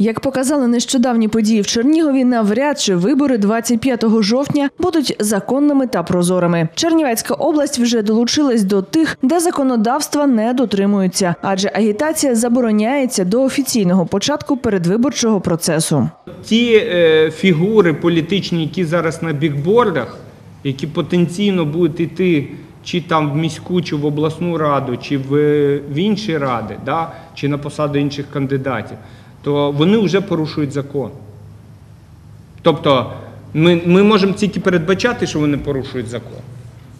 Як показали нещодавні події в Чернігові, навряд чи вибори 25 жовтня будуть законними та прозорими. Чернівецька область вже долучилась до тих, де законодавства не дотримуються, адже агітація забороняється до офіційного початку передвиборчого процесу. Ті е, фігури політичні, які зараз на бікбордах, які потенційно будуть йти чи там в міську, чи в обласну раду, чи в, в інші ради, да, чи на посаду інших кандидатів, то вони вже порушують закон. Тобто ми, ми можемо тільки передбачати, що вони порушують закон.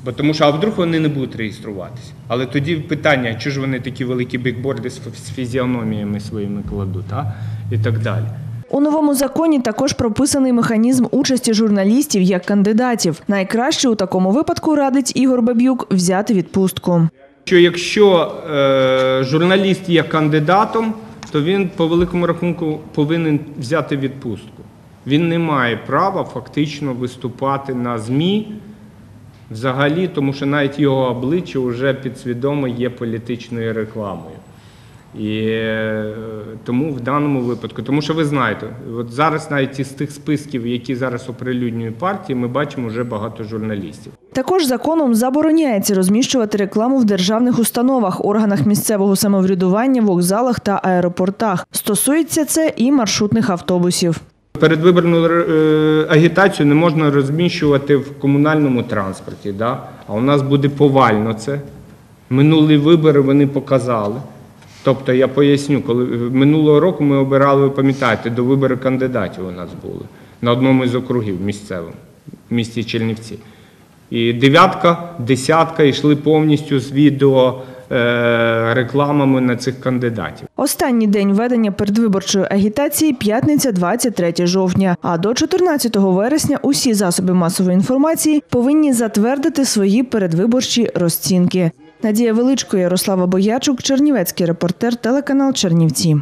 Бо тому що, а вдруг вони не будуть реєструватися. Але тоді питання, чи ж вони такі великі бікборди з фі- фізіономіями своїми кладуть, а? і так далі. У новому законі також прописаний механізм участі журналістів як кандидатів. Найкраще у такому випадку радить Ігор Баб'юк взяти відпустку. Що якщо е, журналіст є кандидатом, то він по великому рахунку повинен взяти відпустку. Він не має права фактично виступати на ЗМІ взагалі, тому що навіть його обличчя вже підсвідомо є політичною рекламою. І е, тому в даному випадку, тому що ви знаєте, от зараз навіть із тих списків, які зараз оприлюднює партії, ми бачимо вже багато журналістів. Також законом забороняється розміщувати рекламу в державних установах, органах місцевого самоврядування, вокзалах та аеропортах. Стосується це і маршрутних автобусів. Передвиборну е, агітацію не можна розміщувати в комунальному транспорті, а у нас буде повально це. Минулі вибори вони показали. Тобто я поясню, коли минулого року ми обирали, ви пам'ятаєте, до вибору кандидатів у нас були на одному із округів місцевим, в місті Чернівці. І дев'ятка, десятка йшли повністю з відео е, рекламами на цих кандидатів. Останній день ведення передвиборчої агітації п'ятниця 23 жовтня. А до 14 вересня усі засоби масової інформації повинні затвердити свої передвиборчі розцінки. Надія Величко, Ярослава Боячук, Чернівецький репортер, телеканал Чернівці.